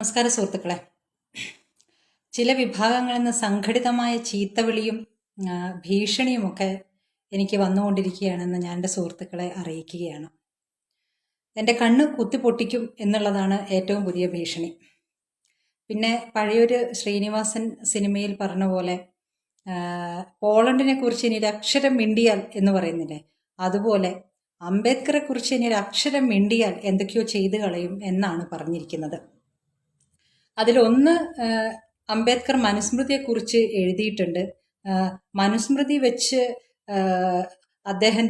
നമസ്കാര സുഹൃത്തുക്കളെ. ചില വിഭാഗങ്ങളിൽ നിന്ന് സംഘടിതമായ ചീത്തവിളിയും ഭീഷണിയുമൊക്കെ എനിക്ക് വന്നുകൊണ്ടിരിക്കുകയാണെന്ന് ഞാൻ എന്റെ സുഹൃത്തുക്കളെ അറിയിക്കുകയാണ്. എന്റെ കണ്ണ് കുത്തിപ്പൊട്ടിക്കും എന്നുള്ളതാണ് ഏറ്റവും പുതിയ ഭീഷണി. പിന്നെ പഴയൊരു ശ്രീനിവാസൻ സിനിമയിൽ പറഞ്ഞ പോലെ പോളണ്ടിനെ കുറിച്ച് ഇനി ഒരു അക്ഷരം മിണ്ടിയാൽ എന്ന് പറയുന്നില്ലേ? അതുപോലെ അംബേദ്കറെ കുറിച്ച് ഇനി ഒരു അക്ഷരം മിണ്ടിയാൽ എന്തൊക്കെയോ ചെയ്തു കളയും എന്നാണ് പറഞ്ഞിരിക്കുന്നത്. അതിലൊന്ന് അംബേദ്കർ മനുസ്മൃതിയെക്കുറിച്ച് എഴുതിയിട്ടുണ്ട്. മനുസ്മൃതി വെച്ച് അദ്ദേഹം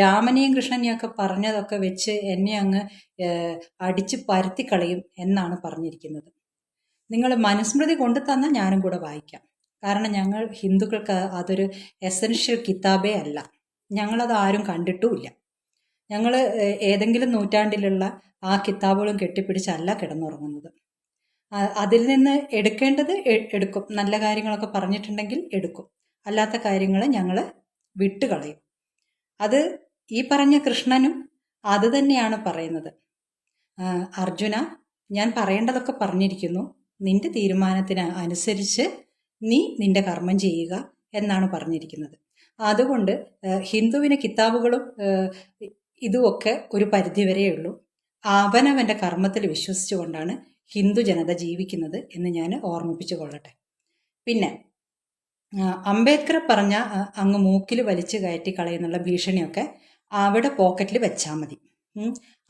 രാമനെയും കൃഷ്ണനെയും ഒക്കെ പറഞ്ഞതൊക്കെ വെച്ച് എന്നെ അങ്ങ് അടിച്ച് പരത്തിക്കളയും എന്നാണ് പറഞ്ഞിരിക്കുന്നത്. നിങ്ങൾ മനുസ്മൃതി കൊണ്ടു തന്നാൽ ഞാനും കൂടെ വായിക്കാം. കാരണം ഞങ്ങൾ ഹിന്ദുക്കൾക്ക് അതൊരു എസൻഷ്യൽ കിതാബേ അല്ല. ഞങ്ങളത് ആരും കണ്ടിട്ടുമില്ല. ഞങ്ങൾ ഏതെങ്കിലും നൂറ്റാണ്ടിലുള്ള ആ കിതാബുകളും കെട്ടിപ്പിടിച്ചല്ല കിടന്നുറങ്ങുന്നത്. അതിൽ നിന്ന് എടുക്കേണ്ടത് എടുക്കും. നല്ല കാര്യങ്ങളൊക്കെ പറഞ്ഞിട്ടുണ്ടെങ്കിൽ എടുക്കും. അല്ലാത്ത കാര്യങ്ങൾ ഞങ്ങൾ വിട്ടുകളയും. അത് ഈ പറഞ്ഞ കൃഷ്ണനും അത് തന്നെയാണ് പറയുന്നത്. അർജുന ഞാൻ പറയേണ്ടതൊക്കെ പറഞ്ഞിരിക്കുന്നു. നിന്റെ തീരുമാനത്തിന് അനുസരിച്ച് നീ നിന്റെ കർമ്മം ചെയ്യുക എന്നാണ് പറഞ്ഞിരിക്കുന്നത്. അതുകൊണ്ട് ഹിന്ദുവിന് കിതാബുകളും ഇതുമൊക്കെ ഒരു പരിധിവരെയുള്ളൂ. അവനവന്റെ കർമ്മത്തിൽ വിശ്വസിച്ചുകൊണ്ടാണ് ഹിന്ദു ജനത ജീവിക്കുന്നത് എന്ന് ഞാൻ ഓർമ്മിപ്പിച്ചു കൊള്ളട്ടെ. പിന്നെ അംബേദ്കർ പറഞ്ഞ അങ്ങ് മൂക്കിൽ വലിച്ചു കയറ്റി കളയുന്നുള്ള ഭീഷണിയൊക്കെ അവിടെ പോക്കറ്റിൽ വെച്ചാൽ മതി.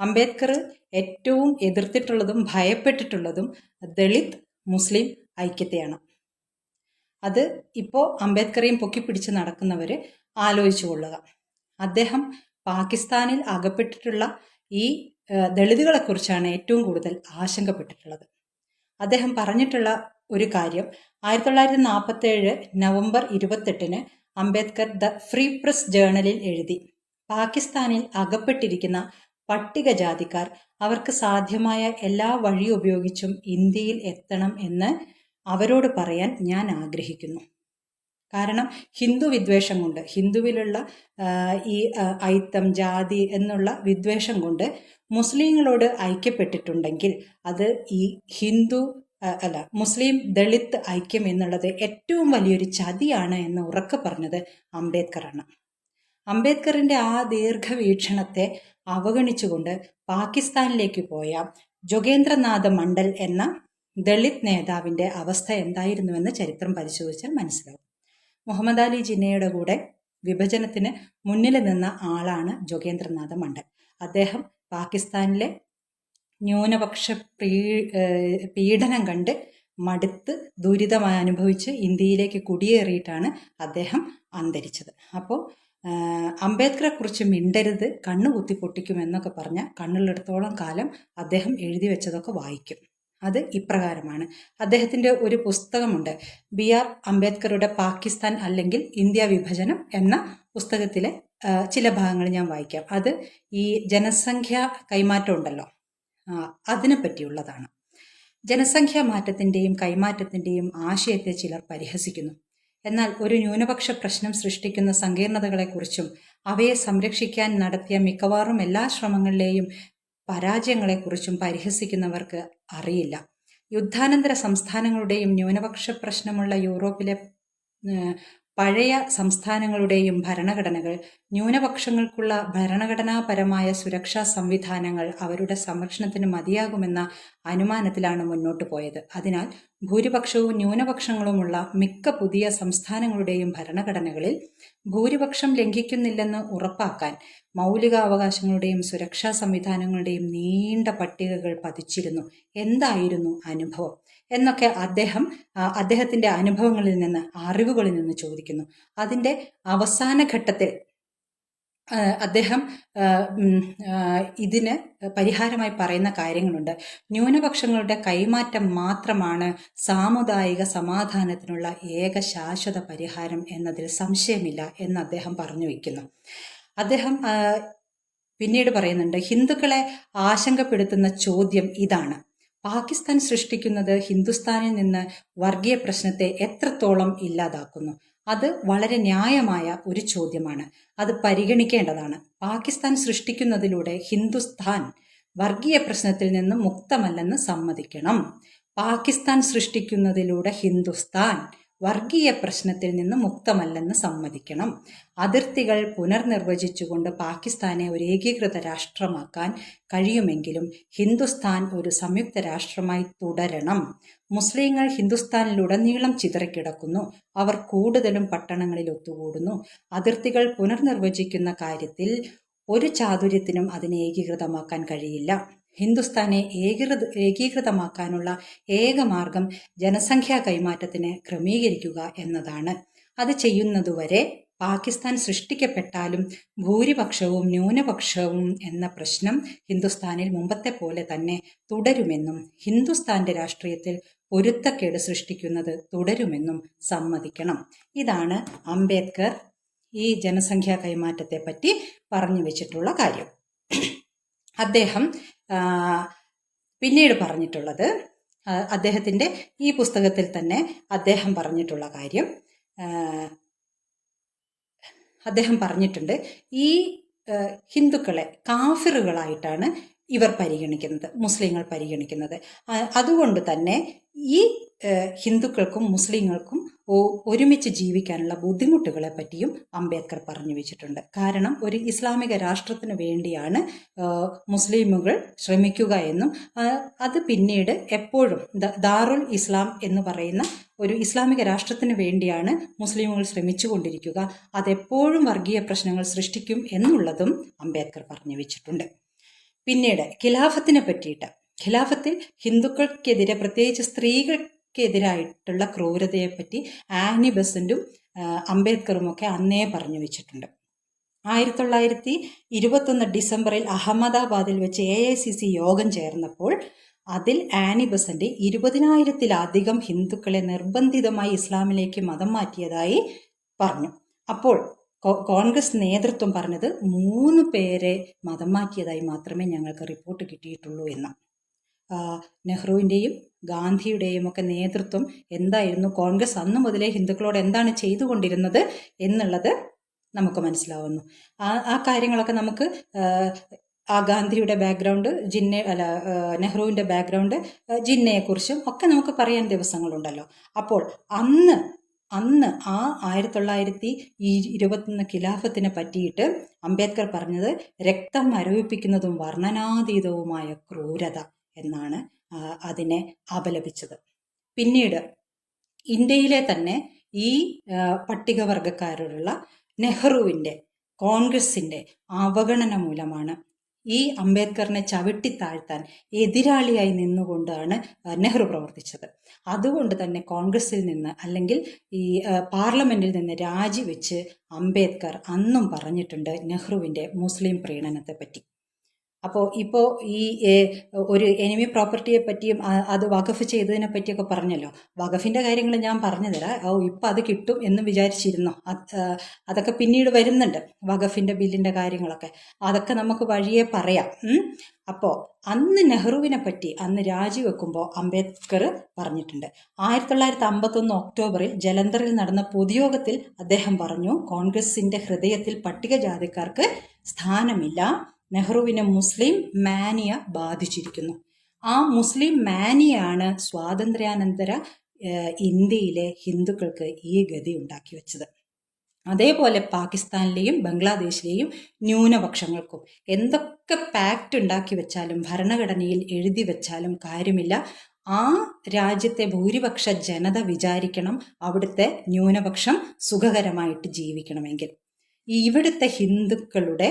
അംബേദ്കർ ഏറ്റവും എതിർത്തിട്ടുള്ളതും ഭയപ്പെട്ടിട്ടുള്ളതും ദളിത് മുസ്ലിം ഐക്യത്തെയാണ്. അത് ഇപ്പോൾ അംബേദ്കറേയും പൊക്കിപ്പിടിച്ച് നടക്കുന്നവർ ആലോചിച്ചു കൊള്ളുക. അദ്ദേഹം പാകിസ്ഥാനിൽ അകപ്പെട്ടിട്ടുള്ള ഈ ദളിതുകളെക്കുറിച്ചാണ് ഏറ്റവും കൂടുതൽ ആശങ്കപ്പെട്ടിട്ടുള്ളത്. അദ്ദേഹം പറഞ്ഞിട്ടുള്ള ഒരു കാര്യം ആയിരത്തി തൊള്ളായിരത്തി നാൽപ്പത്തേഴ് നവംബർ ഇരുപത്തെട്ടിന് അംബേദ്കർ ദ ഫ്രീ പ്രസ് ജേണലിൽ എഴുതി പാകിസ്ഥാനിൽ അകപ്പെട്ടിരിക്കുന്ന പട്ടികജാതിക്കാർ അവർക്ക് സാധ്യമായ എല്ലാ വഴി ഉപയോഗിച്ചും ഇന്ത്യയിൽ എത്തണം എന്ന് അവരോട് പറയാൻ ഞാൻ ആഗ്രഹിക്കുന്നു. കാരണം ഹിന്ദു വിദ്വേഷം കൊണ്ട് ഹിന്ദുവിലുള്ള ഈ ഐത്തം ജാതി എന്നുള്ള വിദ്വേഷം കൊണ്ട് മുസ്ലിങ്ങളോട് ഐക്യപ്പെട്ടിട്ടുണ്ടെങ്കിൽ അത് ഈ ഹിന്ദു അല്ല മുസ്ലിം ദളിത് ഐക്യം എന്നുള്ളത് ഏറ്റവും വലിയൊരു ചതിയാണ് എന്ന് ഉറക്കെ പറഞ്ഞത് അംബേദ്കറാണ്. അംബേദ്കറിന്റെ ആ ദീർഘവീക്ഷണത്തെ അവഗണിച്ചുകൊണ്ട് പാകിസ്ഥാനിലേക്ക് പോയ ജോഗേന്ദ്രനാഥ മണ്ഡൽ എന്ന ദളിത് നേതാവിന്റെ അവസ്ഥ എന്തായിരുന്നുവെന്ന് ചരിത്രം പരിശോധിച്ചാൽ മനസ്സിലാവും. മുഹമ്മദ് അലി ജിന്നയുടെ കൂടെ വിഭജനത്തിന് മുന്നിൽ നിന്ന ആളാണ് ജോഗേന്ദ്രനാഥ മണ്ഡൽ. അദ്ദേഹം പാകിസ്ഥാനിലെ ന്യൂനപക്ഷ പീഡനം കണ്ട് മടുത്ത് ദുരിതമായി അനുഭവിച്ച് ഇന്ത്യയിലേക്ക് കുടിയേറിയിട്ടാണ് അദ്ദേഹം അന്തരിച്ചത്. അപ്പോൾ അംബേദ്കറെ കുറിച്ച് മിണ്ടരുത് കണ്ണു കുത്തി പൊട്ടിക്കുമെന്നൊക്കെ പറഞ്ഞ കണ്ണുള്ളിടത്തോളം കാലം അദ്ദേഹം എഴുതി വെച്ചതൊക്കെ വായിക്കും. അത് ഇപ്രകാരമാണ്. അദ്ദേഹത്തിന്റെ ഒരു പുസ്തകമുണ്ട്. ബി ആർ അംബേദ്കറുടെ പാകിസ്ഥാൻ അല്ലെങ്കിൽ ഇന്ത്യ വിഭജനം എന്ന പുസ്തകത്തിലെ ചില ഭാഗങ്ങൾ ഞാൻ വായിക്കാം. അത് ഈ ജനസംഖ്യ കൈമാറ്റം ഉണ്ടല്ലോ അതിനെ പറ്റിയുള്ളതാണ് ജനസംഖ്യാ മാറ്റത്തിന്റെയും കൈമാറ്റത്തിന്റെയും ആശയത്തെ ചിലർ പരിഹസിക്കുന്നു. എന്നാൽ ഒരു ന്യൂനപക്ഷ പ്രശ്നം സൃഷ്ടിക്കുന്ന സങ്കീർണതകളെക്കുറിച്ചും അവയെ സംരക്ഷിക്കാൻ നടത്തിയ മിക്കവാറും എല്ലാ ശ്രമങ്ങളിലെയും പരാജയങ്ങളെക്കുറിച്ചും പരിഹസിക്കുന്നവർക്ക് അറിയില്ല. യുദ്ധാനന്തര സംസ്ഥാനങ്ങളുടെയും ന്യൂനപക്ഷ പ്രശ്നമുള്ള യൂറോപ്പിലെ പഴയ സംസ്ഥാനങ്ങളുടെയും ഭരണഘടനകൾ ന്യൂനപക്ഷങ്ങൾക്കുള്ള ഭരണഘടനാപരമായ സുരക്ഷാ സംവിധാനങ്ങൾ അവരുടെ സംരക്ഷണത്തിന് മതിയാകുമെന്ന അനുമാനത്തിലാണ് മുന്നോട്ട് പോയത്. അതിനാൽ ഭൂരിപക്ഷവും ന്യൂനപക്ഷങ്ങളുമുള്ള മിക്ക പുതിയ സംസ്ഥാനങ്ങളുടെയും ഭരണഘടനകളിൽ ഭൂരിപക്ഷം ലംഘിക്കുന്നില്ലെന്ന് ഉറപ്പാക്കാൻ മൗലികാവകാശങ്ങളുടെയും സുരക്ഷാ സംവിധാനങ്ങളുടെയും നീണ്ട പട്ടികകൾ പതിച്ചിരുന്നു. എന്തായിരുന്നു അനുഭവം? എന്നൊക്കെ അദ്ദേഹം അദ്ദേഹത്തിന്റെ അനുഭവങ്ങളിൽ നിന്ന് അറിവുകളിൽ നിന്ന് ചോദിക്കുന്നു. അതിന്റെ അവസാന ഘട്ടത്തിൽ അദ്ദേഹം ഇതിന് പരിഹാരമായി പറയുന്ന കാര്യങ്ങളുണ്ട്. ന്യൂനപക്ഷങ്ങളുടെ കൈമാറ്റം മാത്രമാണ് സാമുദായിക സമാധാനത്തിനുള്ള ഏക ശാശ്വത പരിഹാരം എന്നതിൽ സംശയമില്ല എന്ന് അദ്ദേഹം പറഞ്ഞു വയ്ക്കുന്നു. അദ്ദേഹം പിന്നീട് പറയുന്നുണ്ട് ഹിന്ദുക്കളെ ആശങ്കപ്പെടുത്തുന്ന ചോദ്യം ഇതാണ്. പാകിസ്ഥാൻ സൃഷ്ടിക്കുന്നത് ഹിന്ദുസ്ഥാനിൽ നിന്ന് വർഗീയ പ്രശ്നത്തെ എത്രത്തോളം ഇല്ലാതാക്കുന്നു? അത് വളരെ ന്യായമായ ഒരു ചോദ്യമാണ്. അത് പരിഗണിക്കേണ്ടതാണ്. പാകിസ്ഥാൻ സൃഷ്ടിക്കുന്നതിലൂടെ ഹിന്ദുസ്ഥാൻ വർഗീയ പ്രശ്നത്തിൽ നിന്ന് മുക്തമല്ലെന്ന് സമ്മതിക്കണം. പാകിസ്ഥാൻ സൃഷ്ടിക്കുന്നതിലൂടെ ഹിന്ദുസ്ഥാൻ വർഗീയ പ്രശ്നത്തിൽ നിന്ന് മുക്തമല്ലെന്ന് സമ്മതിക്കണം. അതിർത്തികൾ പുനർനിർവചിച്ചുകൊണ്ട് പാകിസ്ഥാനെ ഒരു ഏകീകൃത രാഷ്ട്രമാക്കാൻ കഴിയുമെങ്കിലും ഹിന്ദുസ്ഥാൻ ഒരു സംയുക്ത രാഷ്ട്രമായി തുടരണം. മുസ്ലിങ്ങൾ ഹിന്ദുസ്ഥാനിലുടനീളം ചിതറിക്കിടക്കുന്നു. അവർ കൂടുതലും പട്ടണങ്ങളിൽ ഒത്തുകൂടുന്നു. അതിർത്തികൾ പുനർനിർവചിക്കുന്ന കാര്യത്തിൽ ഒരു ചാതുര്യത്തിനും അതിനെ ഏകീകൃതമാക്കാൻ കഴിയില്ല. ഹിന്ദുസ്ഥാനെ ഏകീകൃത ഏകീകൃതമാക്കാനുള്ള ഏക മാർഗം ജനസംഖ്യാ കൈമാറ്റത്തിന് ക്രമീകരിക്കുക എന്നതാണ്. അത് ചെയ്യുന്നതുവരെ പാകിസ്ഥാൻ സൃഷ്ടിക്കപ്പെട്ടാലും ഭൂരിപക്ഷവും ന്യൂനപക്ഷവും എന്ന പ്രശ്നം ഹിന്ദുസ്ഥാനിൽ മുമ്പത്തെ പോലെ തന്നെ തുടരുമെന്നും ഹിന്ദുസ്ഥാന്റെ രാഷ്ട്രീയത്തിൽ പൊരുത്തക്കേട് സൃഷ്ടിക്കുന്നത് തുടരുമെന്നും സമ്മതിക്കണം. ഇതാണ് അംബേദ്കർ ഈ ജനസംഖ്യാ കൈമാറ്റത്തെ പറ്റി പറഞ്ഞു വെച്ചിട്ടുള്ള കാര്യം. അദ്ദേഹം പിന്നീട് പറഞ്ഞിട്ടുള്ളത് അദ്ദേഹത്തിന്റെ ഈ പുസ്തകത്തിൽ തന്നെ അദ്ദേഹം പറഞ്ഞിട്ടുള്ള കാര്യം അദ്ദേഹം പറഞ്ഞിട്ടുണ്ട് ഈ ഹിന്ദുക്കളെ കാഫിറുകളായിട്ടാണ് ഇവർ പരിഗണിക്കുന്നത് മുസ്ലിങ്ങൾ പരിഗണിക്കുന്നത്. അതുകൊണ്ട് തന്നെ ഈ ഹിന്ദുക്കൾക്കും മുസ്ലിങ്ങൾക്കും ഒരുമിച്ച് ജീവിക്കാനുള്ള ബുദ്ധിമുട്ടുകളെ പറ്റിയും അംബേദ്കർ പറഞ്ഞു വെച്ചിട്ടുണ്ട്. കാരണം ഒരു ഇസ്ലാമിക രാഷ്ട്രത്തിന് വേണ്ടിയാണ് മുസ്ലിമുകൾ ശ്രമിക്കുക എന്നും അത് പിന്നീട് എപ്പോഴും ദാറുൽ ഇസ്ലാം എന്ന് പറയുന്ന ഒരു ഇസ്ലാമിക രാഷ്ട്രത്തിന് വേണ്ടിയാണ് മുസ്ലിമുകൾ ശ്രമിച്ചുകൊണ്ടിരിക്കുക. അതെപ്പോഴും വർഗീയ പ്രശ്നങ്ങൾ സൃഷ്ടിക്കും എന്നുള്ളതും അംബേദ്കർ പറഞ്ഞു വെച്ചിട്ടുണ്ട്. പിന്നീട് ഖിലാഫത്തിനെ പറ്റിയിട്ട്. ഖിലാഫത്തിൽ ഹിന്ദുക്കൾക്കെതിരെ പ്രത്യേകിച്ച് സ്ത്രീകൾക്കെതിരായിട്ടുള്ള ക്രൂരതയെപ്പറ്റി ആനി ബസന്റും അംബേദ്കറും ഒക്കെ അന്നേ പറഞ്ഞു വെച്ചിട്ടുണ്ട്. ആയിരത്തി തൊള്ളായിരത്തി ഇരുപത്തൊന്ന് ഡിസംബറിൽ അഹമ്മദാബാദിൽ വെച്ച് എ ഐ സി സി യോഗം ചേർന്നപ്പോൾ അതിൽ ആനി ബസന്റ് ഇരുപതിനായിരത്തിലധികം ഹിന്ദുക്കളെ നിർബന്ധിതമായി ഇസ്ലാമിലേക്ക് മതം മാറ്റിയതായി പറഞ്ഞു. അപ്പോൾ കോൺഗ്രസ് നേതൃത്വം പറഞ്ഞത് മൂന്ന് പേരെ മതം മാറ്റിയതായി മാത്രമേ ഞങ്ങൾക്ക് റിപ്പോർട്ട് കിട്ടിയിട്ടുള്ളൂ എന്ന്. നെഹ്റുവിന്റെയും ഗാന്ധിയുടെയും ഒക്കെ നേതൃത്വം എന്തായിരുന്നു കോൺഗ്രസ് അന്ന് മുതലേ ഹിന്ദുക്കളോട് എന്താണ് ചെയ്തുകൊണ്ടിരുന്നത് എന്നുള്ളത് നമുക്ക് മനസ്സിലാവുന്നു. ആ ആ കാര്യങ്ങളൊക്കെ നമുക്ക് ആ, ഗാന്ധിയുടെ ബാക്ക്ഗ്രൗണ്ട് ജിന്നെ അല്ല നെഹ്റുവിന്റെ ബാക്ക്ഗ്രൗണ്ട് ജിന്നയെക്കുറിച്ചും ഒക്കെ നമുക്ക് പറയാൻ ദിവസങ്ങളുണ്ടല്ലോ. അപ്പോൾ അന്ന് അന്ന് ആ ആയിരത്തി തൊള്ളായിരത്തി ഇരുപത്തൊന്ന് ഖിലാഫത്തിനെ പറ്റിയിട്ട് അംബേദ്കർ പറഞ്ഞത് രക്തം മരവിപ്പിക്കുന്നതും വർണനാതീതവുമായ ക്രൂരത എന്നാണ് അതിനെ അപലപിച്ചത്. പിന്നീട് ഇന്ത്യയിലെ തന്നെ ഈ പട്ടികവർഗക്കാരോടുള്ള നെഹ്റുവിന്റെ കോൺഗ്രസിന്റെ അവഗണന മൂലമാണ് ഈ അംബേദ്കറിനെ ചവിട്ടി താഴ്ത്താൻ എതിരാളിയായി നിന്നുകൊണ്ടാണ് നെഹ്റു പ്രവർത്തിച്ചത്. അതുകൊണ്ട് തന്നെ കോൺഗ്രസിൽ നിന്ന് അല്ലെങ്കിൽ ഈ പാർലമെന്റിൽ നിന്ന് രാജിവെച്ച് അംബേദ്കർ അന്നും പറഞ്ഞിട്ടുണ്ട് നെഹ്റുവിന്റെ മുസ്ലിം പ്രീണനത്തെ പറ്റി അപ്പോൾ ഇപ്പോൾ ഈ ഒരു എനിമി പ്രോപ്പർട്ടിയെ പറ്റിയും അത് വഖഫ് ചെയ്തതിനെ പറ്റിയൊക്കെ പറഞ്ഞല്ലോ. വഖഫിന്റെ കാര്യങ്ങൾ ഞാൻ പറഞ്ഞു തരാം ഓ ഇപ്പം അത് കിട്ടും എന്ന് വിചാരിച്ചിരുന്നോ? അത്, അതൊക്കെ പിന്നീട് വരുന്നുണ്ട് വഖഫിന്റെ ബില്ലിന്റെ കാര്യങ്ങളൊക്കെ. അതൊക്കെ നമുക്ക് വഴിയെ പറയാം. അപ്പോൾ അന്ന് നെഹ്റുവിനെ പറ്റി അന്ന് രാജിവെക്കുമ്പോൾ അംബേദ്കർ പറഞ്ഞിട്ടുണ്ട്. ആയിരത്തി തൊള്ളായിരത്തി അമ്പത്തൊന്ന് ഒക്ടോബറിൽ ജലന്ധറിൽ നടന്ന പൊതുയോഗത്തിൽ അദ്ദേഹം പറഞ്ഞു കോൺഗ്രസിന്റെ ഹൃദയത്തിൽ പട്ടികജാതിക്കാർക്ക് സ്ഥാനമില്ല. നെഹ്റുവിനെ മുസ്ലിം മാനിയ ബാധിച്ചിരിക്കുന്നു. ആ മുസ്ലിം മാനിയാണ് സ്വാതന്ത്ര്യാനന്തര ഇന്ത്യയിലെ ഹിന്ദുക്കൾക്ക് ഈ ഗതി ഉണ്ടാക്കി വെച്ചത്. അതേപോലെ പാകിസ്ഥാനിലെയും ബംഗ്ലാദേശിലെയും ന്യൂനപക്ഷങ്ങൾക്കും എന്തൊക്കെ പാക്റ്റ് ഉണ്ടാക്കി വെച്ചാലും ഭരണഘടനയിൽ എഴുതി വെച്ചാലും കാര്യമില്ല. ആ രാജ്യത്തെ ഭൂരിപക്ഷ ജനത വിചാരിക്കണം അവിടുത്തെ ന്യൂനപക്ഷം സുഖകരമായിട്ട് ജീവിക്കണമെങ്കിൽ. ഇവിടുത്തെ ഹിന്ദുക്കളുടെ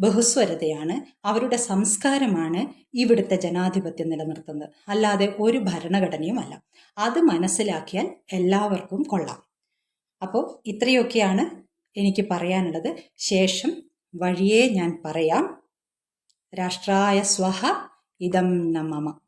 ബഹുസ്വരതയാണ് അവരുടെ സംസ്കാരമാണ് ഇവിടുത്തെ ജനാധിപത്യം നിലനിർത്തുന്നത്. അല്ലാതെ ഒരു ഭരണഘടനയുമല്ല. അത് മനസ്സിലാക്കിയാൽ എല്ലാവർക്കും കൊള്ളാം. അപ്പോൾ ഇത്രയൊക്കെയാണ് എനിക്ക് പറയാനുള്ളത്. ശേഷം വഴിയേ ഞാൻ പറയാം. രാഷ്ട്രായ സ്വഹ ഇതം നമമ.